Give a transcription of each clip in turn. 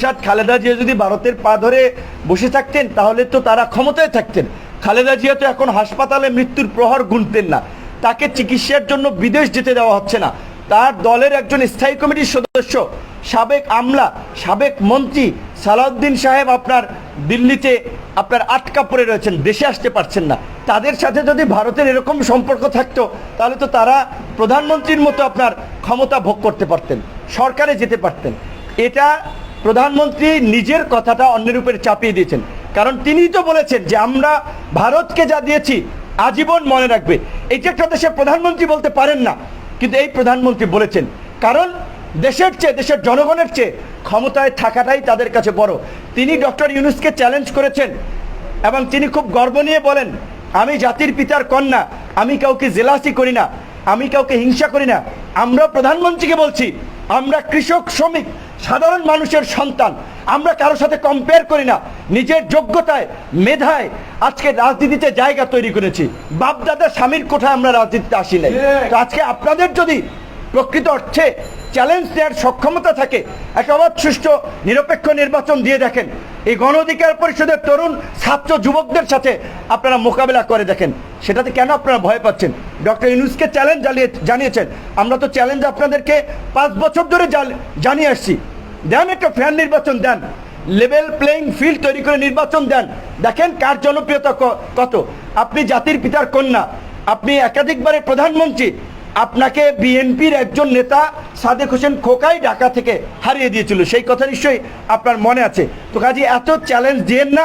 এরশাদ খালেদা জিয়া যদি ভারতের পা ধরে বসে থাকতেন, তাহলে তো তারা ক্ষমতায় থাকতেন। খালেদা জিয়া তো এখন হাসপাতালে মৃত্যুর প্রহর গুনতেন না। তাকে চিকিৎসার জন্য বিদেশ যেতে দেওয়া হচ্ছে না। তার দলের একজন স্থায়ী কমিটির সদস্য, সাবেক আমলা, সাবেক মন্ত্রী সালাউদ্দিন সাহেব আপনার দিল্লিতে আপনার আটকা পড়ে রয়েছেন, দেশে আসতে পারছেন না। তাদের সাথে যদি ভারতের এরকম সম্পর্ক থাকতো, তাহলে তো তারা প্রধানমন্ত্রীর মতো আপনার ক্ষমতা ভোগ করতে পারতেন, সরকারে যেতে পারতেন। এটা প্রধানমন্ত্রী নিজের কথাটা অন্যের উপরে চাপিয়ে দিয়েছেন। কারণ তিনিই তো বলেছেন যে আমরা ভারতকে যা দিয়েছি, আজীবন মনে রাখবে। যে একটা দেশের প্রধানমন্ত্রী বলতে পারেন না, কিন্তু এই প্রধানমন্ত্রী বলেছেন, কারণ দেশের চেয়ে, দেশের জনগণের চেয়ে ক্ষমতায় থাকাটাই তাদের কাছে বড়। তিনি ডক্টর ইউনুসকে চ্যালেঞ্জ করেছেন এবং তিনি খুব গর্ব নিয়ে বলেন, আমি জাতির পিতার কন্যা, আমি কাউকে জেলাসি করি না, আমি কাউকে হিংসা করি না। আমরা প্রধানমন্ত্রীকে বলছি আমরা কৃষক শ্রমিক সাধারণ মানুষের সন্তান। আমরা কারোর সাথে কম্পেয়ার করি না। নিজের যোগ্যতায় মেধায় আজকে রাজনীতিতে জায়গা তৈরি করেছি। বাপদাদা স্বামীর কোঠায় আমরা রাজনীতিতে আসি নাই। তো আজকে আপনাদের যদি প্রকৃত অর্থে চ্যালেঞ্জ দেওয়ার সক্ষমতা থাকে। একটা অবাধ সুষ্ঠু নিরপেক্ষ নির্বাচন দিয়ে দেখেন। এই গণ অধিকার পরিষদের তরুণ ছাত্র যুবকদের সাথে আপনারা মোকাবেলা করে দেখেন। সেটাতে কেন আপনারা ভয় পাচ্ছেন? ডক্টর ইউনুসকে চ্যালেঞ্জ জানিয়ে জানিয়েছেন। আমরা তো চ্যালেঞ্জ আপনাদেরকে পাঁচ বছর ধরে জানিয়ে আসছি। দেন একটা ফ্যান নির্বাচন দেন। লেভেল প্লেইং ফিল্ড তৈরি করে নির্বাচন দেন। দেখেন কার জনপ্রিয়তা কত। আপনি জাতির পিতার কন্যা। আপনি একাধিকবারের প্রধানমন্ত্রী। আপনাকে বিএনপির একজন নেতা সাদেক হোসেন খোকাই ঢাকা থেকে হারিয়ে দিয়েছিল। সেই কথা নিশ্চয়ই আপনার মনে আছে। তো কাজে, এত চ্যালেঞ্জ দিয়েন না।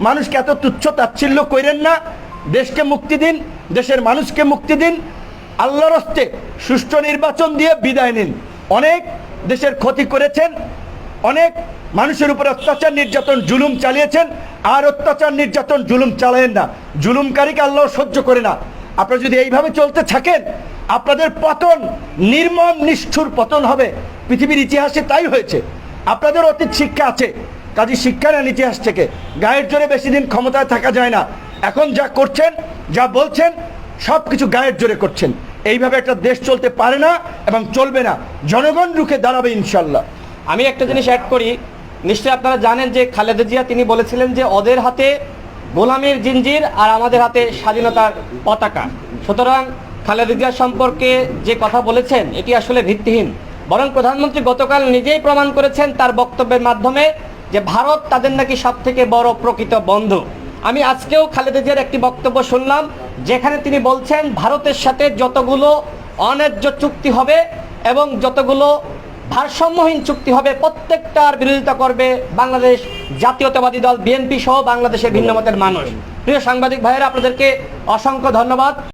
মানুষকে এত তুচ্ছ তাচ্ছিল্য করেন না। দেশকে মুক্তি দিন, দেশের মানুষকে মুক্তি দিন। আল্লাহর হস্তে সুষ্ঠু নির্বাচন দিয়ে বিদায় নিন। অনেক দেশের ক্ষতি করেছেন, অনেক মানুষের উপর অত্যাচার নির্যাতন, জুলুম চালিয়েছেন, আর অত্যাচার নির্যাতন, জুলুম চালায়েন না। জুলুমকারীকে আল্লাহ সহ্য করে না। আপনারা যদি এইভাবে চলতে থাকেন আপনাদের পতন, নির্মম, নিষ্ঠুর পতন হবে। পৃথিবীর ইতিহাসে তাই হয়েছে। আপনাদের অতীত শিক্ষা আছে। কাজী শিক্ষা নেন ইতিহাস থেকে। গায়ের জোরে বেশি দিন ক্ষমতায় থাকা যায় না। এখন যা করছেন, যা বলছেন সব কিছু গায়ের জোরে করছেন। এইভাবে একটা দেশ চলতে পারে না এবং চলবে না। জনগণ রুখে দাঁড়াবে ইনশাল্লাহ। আমি একটা জিনিস অ্যাড করি। নিশ্চয়ই আপনারা জানেন যে খালেদা জিয়া, তিনি বলেছিলেন যে ওদের হাতে গোলামের জিঞ্জির আর আমাদের হাতে স্বাধীনতার পতাকা। সুতরাং খালেদা জিয়া সম্পর্কে যে কথা বলেছেন, এটি আসলে ভিত্তিহীন। বরং প্রধানমন্ত্রী গতকাল নিজেই প্রমাণ করেছেন তার বক্তব্যের মাধ্যমে যে ভারত তাদের নাকি সব থেকে বড় প্রকৃত বন্ধু। আমি আজকেও খালেদা জিয়ার একটি বক্তব্য শুনলাম, যেখানে তিনি বলছেন, ভারতের সাথে যতগুলো অন্যায্য চুক্তি হবে এবং যতগুলো ভারসাম্যহীন চুক্তি হবে প্রত্যেকটার বিরোধিতা করবে বাংলাদেশ জাতীয়তাবাদী দল, বিএনপি সহ বাংলাদেশের ভিন্ন মতের মানুষ। প্রিয় সাংবাদিক ভাইয়েরা, আপনাদেরকে অসংখ্য ধন্যবাদ।